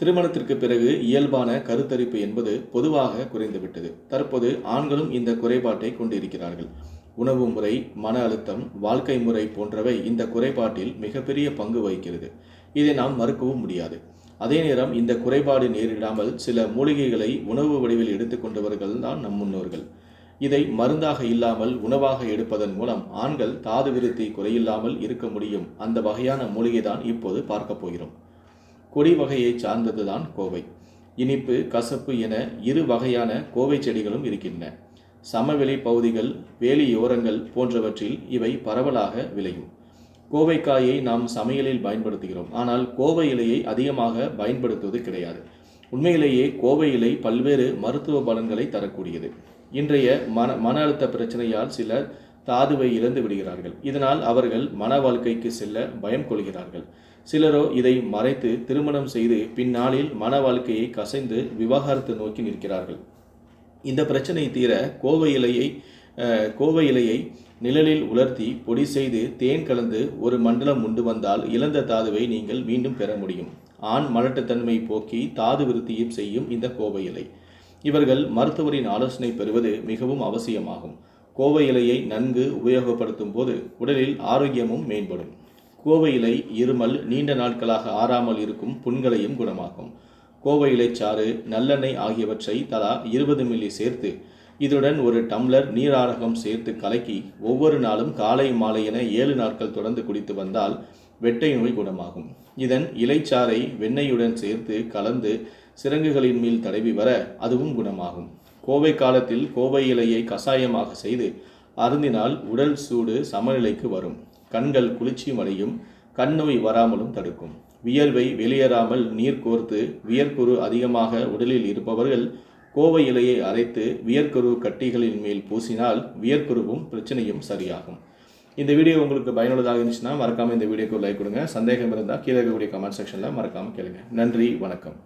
திருமணத்திற்கு பிறகு இயல்பான கருத்தரிப்பு என்பது பொதுவாக குறைந்துவிட்டது. தற்போது ஆண்களும் இந்த குறைபாட்டை கொண்டிருக்கிறார்கள். உணவு முறை மன அழுத்தம் வாழ்க்கை முறை போன்றவை இந்த குறைபாட்டில் மிகப்பெரிய பங்கு வகிக்கிறது. இதை நாம் மறுக்கவும் முடியாது. அதே நேரம் இந்த குறைபாடு நேரிடாமல் சில மூலிகைகளை உணவு வடிவில் எடுத்துக்கொண்டவர்கள் தான் நம் முன்னோர்கள். இதை மருந்தாக இல்லாமல் உணவாக எடுப்பதன் மூலம் ஆண்கள் தாது விருத்தி குறையில்லாமல் இருக்க முடியும். அந்த வகையான மூலிகை தான் இப்போது பார்க்க போகிறோம். கொடி வகையை சார்ந்ததுதான் கோவை. இனிப்பு கசப்பு என இரு வகையான கோவை செடிகளும் இருக்கின்றன. சமவெளி பகுதிகள் வேலியோரங்கள் போன்றவற்றில் இவை பரவலாக விளையும். கோவைக்காயை நாம் சமையலில் பயன்படுத்துகிறோம். ஆனால் கோவை இலையை அதிகமாக பயன்படுத்துவது கிடையாது. உண்மையிலேயே கோவை இலை பல்வேறு மருத்துவ பலன்களை தரக்கூடியது. இன்றைய மன மன அழுத்த பிரச்சனையால் சிலர் தாதுவை இழந்து விடுகிறார்கள். இதனால் அவர்கள் மன வாழ்க்கைக்கு செல்ல பயம் கொள்கிறார்கள். சிலரோ இதை மறைத்து திருமணம் செய்து பின்னாளில் மன வாழ்க்கையை கசைந்து விவாகரத்து நோக்கி நிற்கிறார்கள். இந்த பிரச்சனை தீர கோவை இலையை கோவை இலையை நிழலில் உலர்த்தி பொடி செய்து தேன் கலந்து ஒரு மண்டலம் உண்டு வந்தால் இழந்த தாதுவை நீங்கள் மீண்டும் பெற முடியும். ஆண் மலட்டுத்தன்மை போக்கி தாது விருத்தியும் செய்யும் இந்த கோவை இலை. இவர்கள் மருத்துவரின் ஆலோசனை பெறுவது மிகவும் அவசியமாகும். கோவை இலையை நன்கு உபயோகப்படுத்தும் போது உடலில் ஆரோக்கியமும் மேம்படும். கோவை இலை இருமல் நீண்ட நாட்களாக ஆறாமல் இருக்கும் புண்களையும் குணமாக்கும். கோவை இலைச்சாறு நல்லெண்ணெய் ஆகியவற்றை தலா இருபது மில்லி சேர்த்து இதுடன் ஒரு டம்ளர் நீராரகம் சேர்த்து கலக்கி ஒவ்வொரு நாளும் காலை மாலை என ஏழு நாட்கள் தொடர்ந்து குடித்து வந்தால் வெட்டை நோய் குணமாகும். இதன் இலைச்சாறை வெண்ணெயுடன் சேர்த்து கலந்து சிறங்குகளின் மேல் தடவி வர அதுவும் குணமாகும். கோவை காலத்தில் கோவை இலையை கசாயமாக செய்து அருந்தினால் உடல் சூடு சமநிலைக்கு வரும். கண்கள் குளிர்ச்சியும் அடையும் கண் நோய் வராமலும் தடுக்கும். வியர்வை வெளியேறாமல் நீர் கோர்த்து வியர்க்குரு அதிகமாக உடலில் இருப்பவர்கள் கோவை இலையை அரைத்து வியர்க்குரு கட்டிகளின் மேல் பூசினால் வியர்க்குருவும் பிரச்சனையும் சரியாகும். இந்த வீடியோ உங்களுக்கு பயனுள்ளதாக இருந்துச்சுன்னா மறக்காமல் இந்த வீடியோக்கு லைக் கொடுங்க. சந்தேகம் இருந்தால் கீழே இருக்கக்கூடிய கமெண்ட் செக்ஷனில் மறக்காமல் கேளுங்க. நன்றி வணக்கம்.